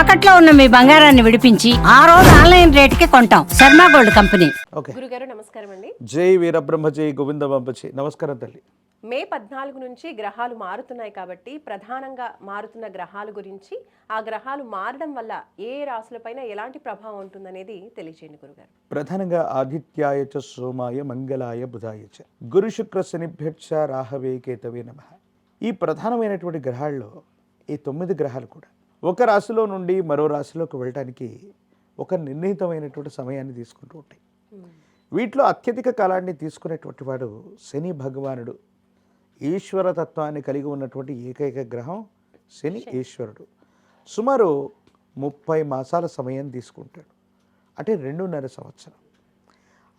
తాకట్లో ఉన్న మీ బంగారాన్ని విడిపించి ఆ రోజు ఆన్లైన్ రేటుకి కొంటాం. Sharma gold company. ఓకే. గురుగారు నమస్కారం అండి. జై వీరబ్రహ్మ జై గోవింద నమస్కారం తల్లి. మే పద్నాలుగు నుంచి గ్రహాలు మారుతున్నాయి కాబట్టి ప్రధానంగా మారుతున్న గ్రహాల గురించి ఆ గ్రహాలు మారడం వల్ల ఏ రాశులపైన ఎలాంటి ప్రభావం ఉంటుందనేది తెలియజేయండి గురుగారు. ప్రధానంగా ఆదిత్యాయ చ సోమాయ మంగళాయ బుధాయ చ. గురు శుక్ర శనిభ్యక్ష రాహవే కేతవే నమ. ఈ ప్రధానమైనటువంటి గ్రహాల్లో ఈ తొమ్మిది గ్రహాలు కూడా ఒక రాశిలో నుండి మరో రాశిలోకి వెళ్ళటానికి ఒక నిర్ణీతమైనటువంటి సమయాన్ని తీసుకుంటూ ఉంటాయి. వీటిలో అత్యధిక కాలాన్ని తీసుకునేటువంటి వాడు శని భగవానుడు. ఈశ్వర తత్వాన్ని కలిగి ఉన్నటువంటి ఏకైక గ్రహం శని. ఈశ్వరుడు. సుమారు ముప్పై మాసాల సమయం తీసుకుంటాడు. అంటే రెండున్నర సంవత్సరం.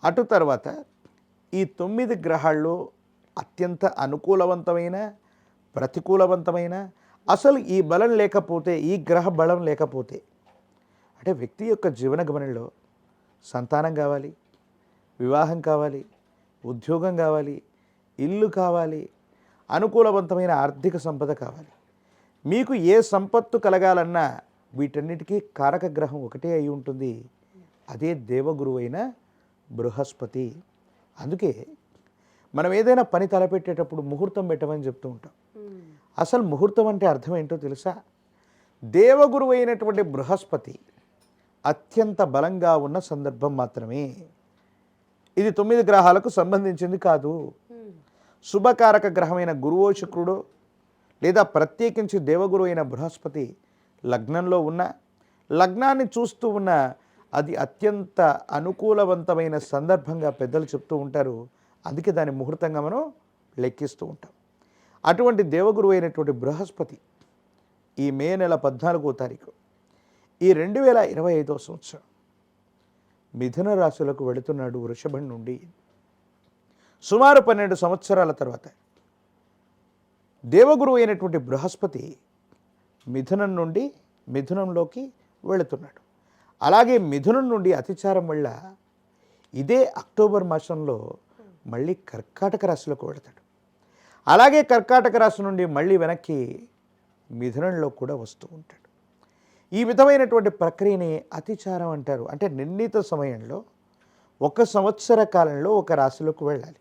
అటు తర్వాత ఈ తొమ్మిది గ్రహాల్లో అత్యంత అనుకూలవంతమైన ప్రతికూలవంతమైన అసలు ఈ బలం లేకపోతే ఈ గ్రహ బలం లేకపోతే అంటే వ్యక్తి యొక్క జీవన గమనంలో సంతానం కావాలి వివాహం కావాలి ఉద్యోగం కావాలి ఇల్లు కావాలి అనుకూలవంతమైన ఆర్థిక సంపద కావాలి. మీకు ఏ సంపత్తు కలగాలన్నా వీటన్నిటికీ కారక గ్రహం ఒకటే అయి ఉంటుంది. అదే దేవగురువు అయిన బృహస్పతి. అందుకే మనం ఏదైనా పని తలపెట్టేటప్పుడు ముహూర్తం పెట్టమని చెప్తూ ఉంటాం. అసలు ముహూర్తం అంటే అర్థం ఏంటో తెలుసా? దేవగురువు అయినటువంటి బృహస్పతి అత్యంత బలంగా ఉన్న సందర్భం మాత్రమే. ఇది తొమ్మిది గ్రహాలకు సంబంధించింది కాదు. శుభకారక గ్రహమైన గురువో శుక్రుడో లేదా ప్రత్యేకించి దేవగురు అయిన బృహస్పతి లగ్నంలో ఉన్న లగ్నాన్ని చూస్తూ ఉన్న అది అత్యంత అనుకూలవంతమైన సందర్భంగా పెద్దలు చెప్తూ ఉంటారు. అందుకే దాని ముహూర్తంగా మనం లెక్కిస్తూ ఉంటాం. అటువంటి దేవగురు అయినటువంటి బృహస్పతి ఈ మే నెల పద్నాలుగో తారీఖు ఈ రెండు వేల ఇరవై ఐదో సంవత్సరం మిథున రాశులకు వెళుతున్నాడు వృషభం నుండి. సుమారు పన్నెండు సంవత్సరాల తర్వాత దేవగురువు అయినటువంటి బృహస్పతి మిథునం నుండి మిథునంలోకి వెళుతున్నాడు. అలాగే మిథునం నుండి అతిచారం వల్ల ఇదే అక్టోబర్ మాసంలో మళ్ళీ కర్కాటక రాశిలోకి వెళతాడు. అలాగే కర్కాటక రాశి నుండి మళ్ళీ వెనక్కి మిథునంలో కూడా వస్తూ ఉంటాడు. ఈ విధమైనటువంటి ప్రక్రియని అతిచారం అంటారు. అంటే నిర్ణీత సమయంలో ఒక సంవత్సర కాలంలో ఒక రాశిలోకి వెళ్ళాలి.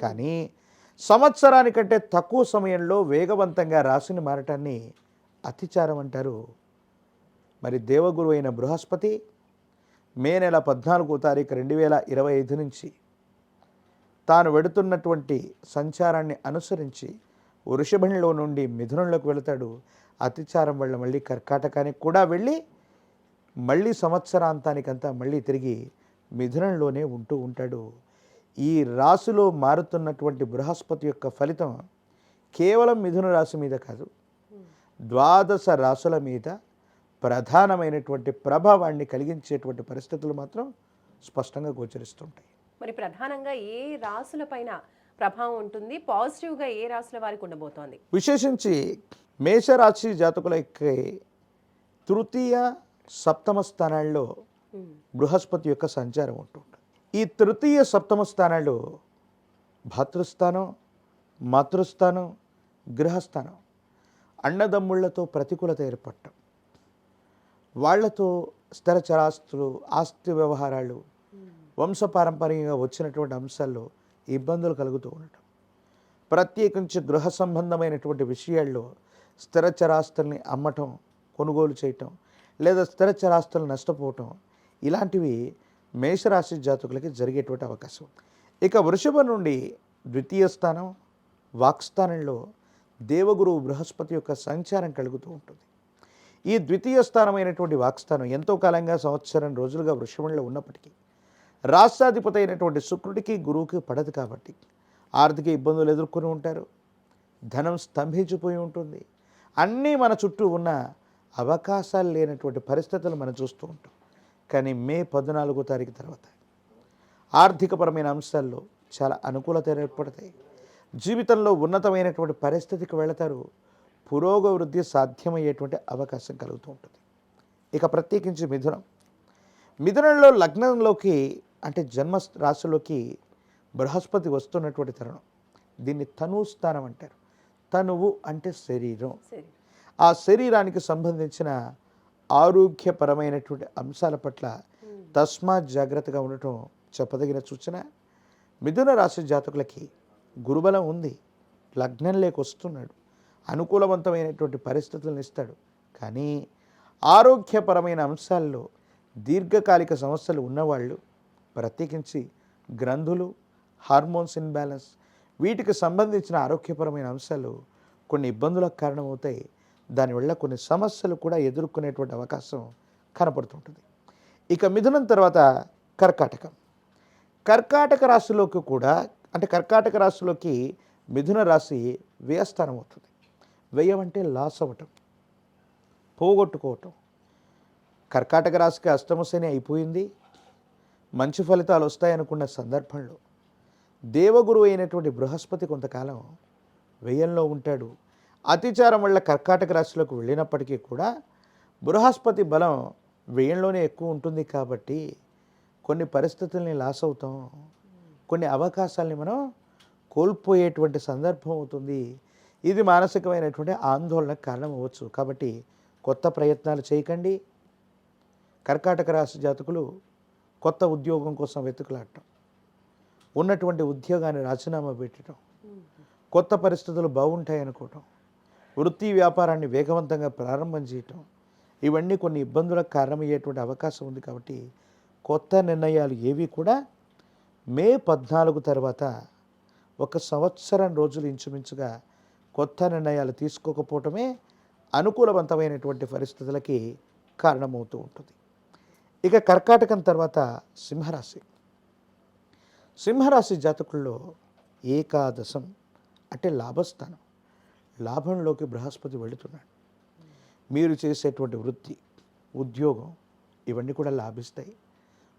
కానీ సంవత్సరానికంటే తక్కువ సమయంలో వేగవంతంగా రాశిని మారటాన్ని అతిచారం అంటారు. మరి దేవగురు అయిన బృహస్పతి మే నెల పద్నాలుగో తారీఖు రెండు వేల ఇరవై ఐదు నుంచి తాను వెడుతున్నటువంటి సంచారాన్ని అనుసరించి వృషభంలో నుండి మిథునంలోకి వెళతాడు. అతిచారం వల్ల మళ్ళీ కర్కాటకానికి కూడా వెళ్ళి మళ్ళీ సంవత్సరాంతానికంతా మళ్ళీ తిరిగి మిథునంలోనే ఉంటూ ఉంటాడు. ఈ రాశిలో మారుతున్నటువంటి బృహస్పతి యొక్క ఫలితం కేవలం మిథున రాశి మీద కాదు ద్వాదశ రాశుల మీద ప్రధానమైనటువంటి ప్రభావాన్ని కలిగించేటువంటి పరిస్థితులు మాత్రం స్పష్టంగా గోచరిస్తుంటాయి. మరి ప్రధానంగా ఏ రాశులపైన ప్రభావం ఉంటుంది? పాజిటివ్గా ఏ రాశుల వారికి ఉండబోతోంది? విశేషించి మేషరాశి జాతకులకి తృతీయ సప్తమ స్థానాల్లో బృహస్పతి యొక్క సంచారం ఉంటుంది ఈ తృతీయ సప్తమ స్థానాలు భాతృస్థానం మాతృస్థానం గృహస్థానం అన్నదమ్ముళ్ళతో ప్రతికూలత ఏర్పడటం వాళ్ళతో స్థిర చరాస్తులు ఆస్తి వ్యవహారాలు వంశపారంపర్యంగా వచ్చినటువంటి అంశాల్లో ఇబ్బందులు కలుగుతూ ఉండటం. ప్రత్యేకించి గృహ సంబంధమైనటువంటి విషయాల్లో స్థిర చరాస్తుల్ని అమ్మటం కొనుగోలు చేయటం లేదా స్థిర చరాస్తులు నష్టపోవటం ఇలాంటివి మేషరాశి జాతకులకి జరిగేటువంటి అవకాశం. ఇక వృషభం నుండి ద్వితీయ స్థానం వాక్స్థానంలో దేవగురువు బృహస్పతి యొక్క సంచారం కలుగుతూ ఉంటుంది. ఈ ద్వితీయ స్థానమైనటువంటి వాక్స్థానం ఎంతో కాలంగా సంవత్సరం రోజులుగా వృషభంలో ఉన్నప్పటికీ రాష్ట్రాధిపతి అయినటువంటి శుక్రుడికి గురువుకి పడదు కాబట్టి. ఆర్థిక ఇబ్బందులు ఎదుర్కొని ఉంటారు. ధనం స్తంభించిపోయి ఉంటుంది. అన్నీ మన చుట్టూ ఉన్న అవకాశాలు లేనటువంటి పరిస్థితులు మనం చూస్తూ ఉంటాం. కానీ మే పద్నాలుగో తారీఖు తర్వాత ఆర్థికపరమైన అంశాల్లో చాలా అనుకూలత ఏర్పడతాయి. జీవితంలో ఉన్నతమైనటువంటి పరిస్థితికి వెళతారు. పురోగవృద్ధి సాధ్యమయ్యేటువంటి అవకాశం కలుగుతూ ఉంటుంది. ఇక ప్రత్యేకించి మిథునం. మిథునంలో లగ్నంలోకి అంటే జన్మ రాశిలోకి బృహస్పతి వస్తున్నటువంటి తరుణం. దీన్ని తనుస్థానం అంటారు. తనువు అంటే శరీరం. ఆ శరీరానికి సంబంధించిన ఆరోగ్యపరమైనటువంటి అంశాల పట్ల తస్మాత్ జాగ్రత్తగా ఉండటం చెప్పదగిన సూచన. మిథున రాశి జాతకులకి గురుబలం ఉంది. లగ్నం లేకొస్తున్నాడు అనుకూలవంతమైనటువంటి పరిస్థితులను ఇస్తాడు. కానీ ఆరోగ్యపరమైన అంశాల్లో దీర్ఘకాలిక సమస్యలు ఉన్నవాళ్ళు ప్రత్యేకించి గ్రంథులు హార్మోన్స్ ఇన్బ్యాలెన్స్ వీటికి సంబంధించిన ఆరోగ్యపరమైన అంశాలు కొన్ని ఇబ్బందులకు కారణమవుతాయి. దానివల్ల కొన్ని సమస్యలు కూడా ఎదుర్కొనేటువంటి అవకాశం కనపడుతుంటుంది. ఇక మిథునం తర్వాత కర్కాటకం. కర్కాటక రాశిలోకి కూడా అంటే కర్కాటక రాశిలోకి మిథున రాశి వ్యయస్థానం అవుతుంది వ్యయం అంటే లాస్ అవ్వటం పోగొట్టుకోవటం. కర్కాటక రాశికి అష్టమ శని అయిపోయింది. మంచి ఫలితాలు వస్తాయనుకున్న సందర్భంలో దేవగురు అయినటువంటి బృహస్పతి కొంతకాలం వ్యయంలో ఉంటాడు. అతిచారం వల్ల కర్కాటక రాశిలోకి వెళ్ళినప్పటికీ కూడా బృహస్పతి బలం వ్యయంలోనే ఎక్కువ ఉంటుంది కాబట్టి కొన్ని పరిస్థితుల్ని లాస్ అవుతాం. కొన్ని అవకాశాలని మనం కోల్పోయేటువంటి సందర్భం అవుతుంది. ఇది మానసికమైనటువంటి ఆందోళనకు కారణం అవ్వచ్చు. కాబట్టి కొత్త ప్రయత్నాలు చేయకండి. కర్కాటక రాశి జాతకులు కొత్త ఉద్యోగం కోసం వెతుకులాడటం ఉన్నటువంటి ఉద్యోగాన్ని రాజీనామా పెట్టడం కొత్త పరిస్థితులు బాగుంటాయి అనుకోవటం వృత్తి వ్యాపారాన్ని వేగవంతంగా ప్రారంభం చేయటం ఇవన్నీ కొన్ని ఇబ్బందులకు కారణమయ్యేటువంటి అవకాశం ఉంది కాబట్టి కొత్త నిర్ణయాలు ఏవి కూడా మే పద్నాలుగు తర్వాత ఒక సంవత్సరం రోజులు ఇంచుమించుగా కొత్త నిర్ణయాలు తీసుకోకపోవటమే అనుకూలవంతమైనటువంటి పరిస్థితులకి కారణమవుతూ ఉంటుంది. ఇక కర్కాటకం తర్వాత సింహరాశి. సింహరాశి జాతకుల్లో ఏకాదశం అంటే లాభస్థానం. లాభంలోకి బృహస్పతి వెళుతున్నాడు. మీరు చేసేటువంటి వృత్తి ఉద్యోగం ఇవన్నీ కూడా లాభిస్తాయి.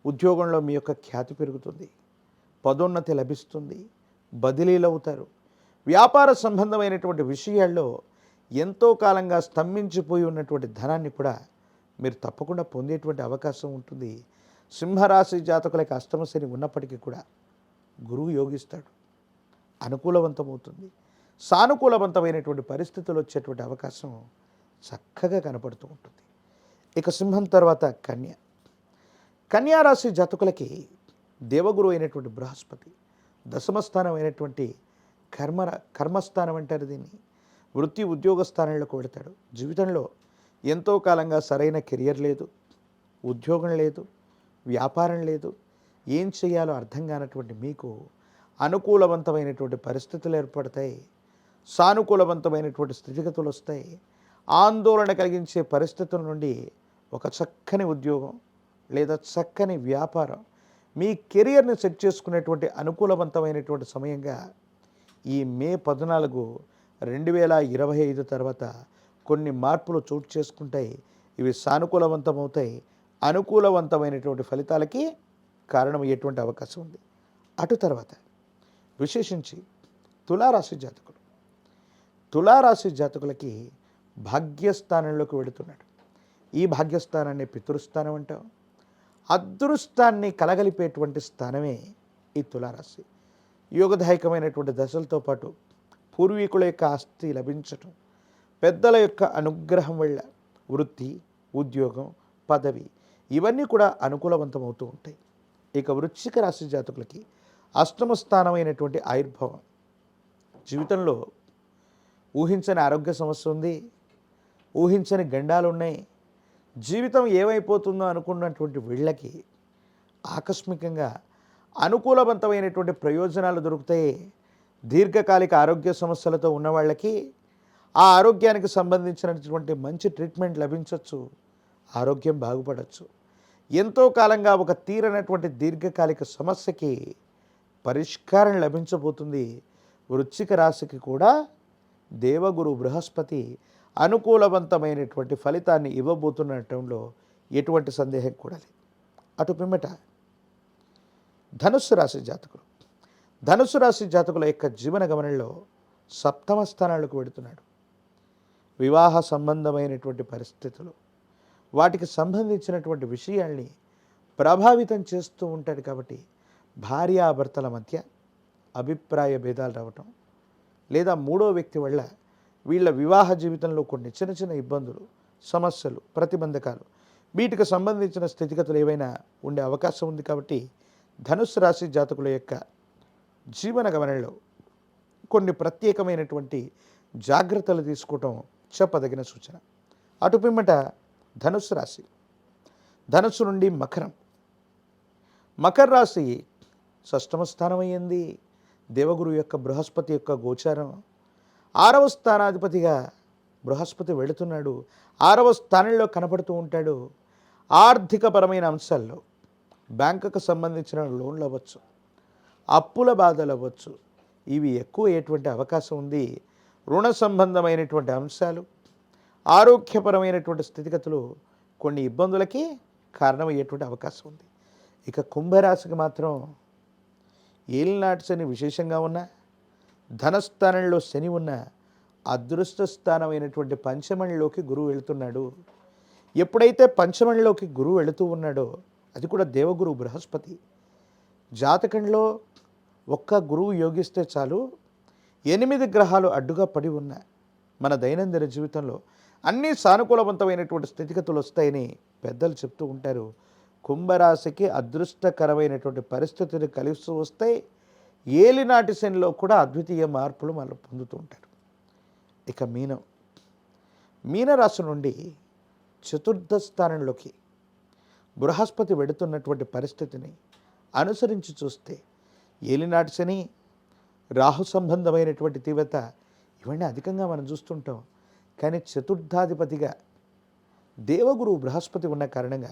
ఉద్యోగంలో మీ యొక్క ఖ్యాతి పెరుగుతుంది. పదోన్నతి లభిస్తుంది. బదిలీలు అవుతారు. వ్యాపార సంబంధమైనటువంటి విషయాల్లో ఎంతో కాలంగా స్తంభించిపోయి ఉన్నటువంటి ధనాన్ని కూడా మీరు తప్పకుండా పొందేటువంటి అవకాశం ఉంటుంది. సింహరాశి జాతకులకి అష్టమ శని ఉన్నప్పటికీ కూడా గురువు యోగిస్తాడు. అనుకూలవంతమవుతుంది. సానుకూలవంతమైనటువంటి పరిస్థితులు వచ్చేటువంటి అవకాశం చక్కగా కనపడుతూ ఉంటుంది. ఇక సింహం తర్వాత కన్య. కన్యారాశి జాతకులకి దేవగురు అయినటువంటి బృహస్పతి దశమస్థానం అయినటువంటి కర్మ కర్మస్థానం అంటారు దీన్ని. వృత్తి ఉద్యోగ స్థానంలోకి వెళతాడు. జీవితంలో ఎంతో కాలంగా సరైన కెరియర్ లేదు ఉద్యోగం లేదు వ్యాపారం లేదు. ఏం చేయాలో అర్థం కానటువంటి మీకు అనుకూలవంతమైనటువంటి పరిస్థితులు ఏర్పడతాయి. సానుకూలవంతమైనటువంటి స్థితిగతులు వస్తాయి. ఆందోళన కలిగించే పరిస్థితుల నుండి ఒక చక్కని ఉద్యోగం లేదా చక్కని వ్యాపారం మీ కెరియర్ని సెట్ చేసుకునేటువంటి అనుకూలవంతమైనటువంటి సమయంగా ఈ మే పద్నాలుగు రెండు వేల ఇరవై ఐదు తర్వాత కొన్ని మార్పులు చోటు చేసుకుంటాయి. ఇవి సానుకూలవంతమవుతాయి. అనుకూలవంతమైనటువంటి ఫలితాలకి కారణమయ్యేటువంటి అవకాశం ఉంది. అటు తర్వాత విశేషించి తులారాశి జాతకులు తులారాశి జాతకులకి భాగ్యస్థానంలోకి వెళుతున్నాడు. ఈ భాగ్యస్థానాన్ని పితృస్థానం అంటాం. అదృష్టాన్ని కలగలిపేటువంటి స్థానమే ఈ తులారాశి. యోగదాయకమైనటువంటి దశలతో పాటు పూర్వీకుల యొక్క ఆస్తి లభించటం పెద్దల యొక్క అనుగ్రహం వల్ల వృత్తి ఉద్యోగం పదవి ఇవన్నీ కూడా అనుకూలవంతమవుతూ ఉంటాయి. ఇక వృశ్చిక రాశి జాతకులకి అష్టమ స్థానమైనటువంటి ఆయుర్భవం. జీవితంలో ఊహించని ఆరోగ్య సమస్య ఉంది ఊహించని గండాలు ఉన్నాయి. జీవితం ఏమైపోతుందో అనుకున్నటువంటి వీళ్ళకి ఆకస్మికంగా అనుకూలవంతమైనటువంటి ప్రయోజనాలు దొరుకుతాయి. దీర్ఘకాలిక ఆరోగ్య సమస్యలతో ఉన్న వాళ్ళకి ఆ ఆరోగ్యానికి సంబంధించినటువంటి మంచి ట్రీట్మెంట్ లభించవచ్చు ఆరోగ్యం బాగుపడవచ్చు ఎంతో కాలంగా ఒక తీరనటువంటి దీర్ఘకాలిక సమస్యకి పరిష్కారం లభించబోతుంది. వృశ్చిక రాశికి కూడా దేవగురు బృహస్పతి అనుకూలవంతమైనటువంటి ఫలితాన్ని ఇవ్వబోతున్నటంలో ఎటువంటి సందేహం కూడా లేదు. అటు పిమ్మట ధనుస్సు రాశి జాతకులు. ధనుస్సు రాశి జాతకుల యొక్క జీవన గమనంలో సప్తమ స్థానాలకు వెడుతున్నాడు వివాహ సంబంధమైనటువంటి పరిస్థితులు వాటికి సంబంధించినటువంటి విషయాల్ని ప్రభావితం చేస్తూ ఉంటాడు కాబట్టి భార్యాభర్తల మధ్య అభిప్రాయ భేదాలు రావటం లేదా మూడో వ్యక్తి వల్ల వీళ్ళ వివాహ జీవితంలో కొన్ని చిన్న చిన్న ఇబ్బందులు సమస్యలు ప్రతిబంధకాలు వీటికి సంబంధించిన స్థితిగతులు ఏవైనా ఉండే అవకాశం ఉంది కాబట్టి ధనుస్సు రాశి జాతకుల యొక్క జీవన గమనంలో కొన్ని ప్రత్యేకమైనటువంటి జాగ్రత్తలు తీసుకోవటం చెప్పదగిన సూచన. అటు పిమ్మట ధనుసు రాశి. ధనుస్సు నుండి మకరం. మకర రాశి షష్టమ స్థానం అయ్యింది దేవగురు యొక్క బృహస్పతి యొక్క గోచారం. ఆరవ స్థానాధిపతిగా బృహస్పతి వెళుతున్నాడు. ఆరవ స్థానంలో కనపడుతూ ఉంటాడు. ఆర్థికపరమైన అంశాల్లో బ్యాంకుకు సంబంధించిన లోన్లు అవ్వచ్చు. అప్పుల బాధలు అవ్వచ్చు. ఇవి ఎక్కువ అయ్యేటువంటి అవకాశం ఉంది. రుణ సంబంధమైనటువంటి అంశాలు ఆరోగ్యపరమైనటువంటి స్థితిగతులు కొన్ని ఇబ్బందులకి కారణమయ్యేటువంటి అవకాశం ఉంది. ఇక కుంభరాశికి మాత్రం ఏలినాటి శని విశేషంగా ఉన్న ధనస్థానంలో శని ఉన్న అదృష్ట స్థానమైనటువంటి పంచమణిలోకి గురువు వెళుతున్నాడు. ఎప్పుడైతే పంచమణిలోకి గురువు వెళుతూ ఉన్నాడో అది కూడా దేవగురు బృహస్పతి. జాతకంలో ఒక్క గురువు యోగిస్తే చాలు ఎనిమిది గ్రహాలు అడ్డుగా పడి ఉన్న మన దైనందిన జీవితంలో అన్ని సానుకూలవంతమైనటువంటి స్థితిగతులు వస్తాయని పెద్దలు చెప్తూ ఉంటారు. కుంభరాశికి అదృష్టకరమైనటువంటి పరిస్థితులు కలిసి వస్తాయి. ఏలినాటి శనిలో కూడా అద్వితీయ మార్పులు మనం పొందుతూ ఉంటారు. ఇక మీనం. మీనరాశి నుండి చతుర్థ స్థానంలోకి బృహస్పతి వెడుతున్నటువంటి పరిస్థితిని అనుసరించి చూస్తే ఏలినాటి శని రాహు సంబంధమైనటువంటి తీవ్రత ఇవన్నీ అధికంగా మనం చూస్తుంటాం. కానీ చతుర్థాధిపతిగా దేవగురు బృహస్పతి ఉన్న కారణంగా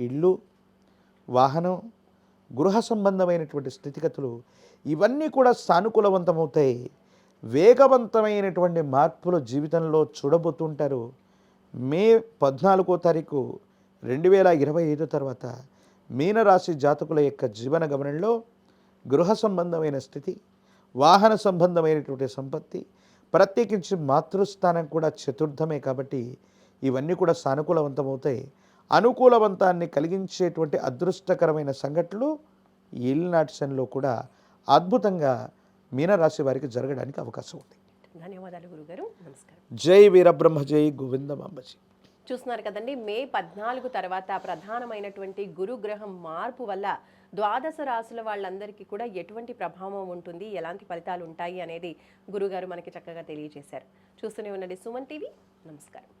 ఇల్లు వాహనం గృహ సంబంధమైనటువంటి స్థితిగతులు ఇవన్నీ కూడా సానుకూలవంతమవుతాయి. వేగవంతమైనటువంటి మార్పులు జీవితంలో చూడబోతుంటారు. మే పద్నాలుగో తారీఖు రెండు వేల ఇరవై ఐదు తర్వాత మీనరాశి జాతకుల యొక్క జీవన గమనంలో గృహ సంబంధమైన స్థితి వాహన సంబంధమైనటువంటి సంపత్తి ప్రత్యేకించి మాతృస్థానం కూడా చతుర్థమే కాబట్టి ఇవన్నీ కూడా సానుకూలవంతమవుతాయి. అనుకూలవంతాన్ని కలిగించేటువంటి అదృష్టకరమైన సంఘటనలు ఏలినాటి శనిలో కూడా అద్భుతంగా మీనరాశి వారికి జరగడానికి అవకాశం ఉంది. ధన్యవాదాలు గురుగారు. నమస్కారం. జై వీరబ్రహ్మ జై గోవిందమాంబజీ. చూస్తున్నారు కదండి. మే పద్నాలుగు తర్వాత ప్రధానమైనటువంటి గురుగ్రహం మార్పు వల్ల ద్వాదశ రాసుల వాళ్ళందరికీ కూడా ఎటువంటి ప్రభావం ఉంటుంది? ఎలాంటి ఫలితాలు ఉంటాయి? అనేది గురుగారు మనకి చక్కగా తెలియజేశారు. చూస్తూనే ఉన్నది సుమన్ టీవీ. నమస్కారం.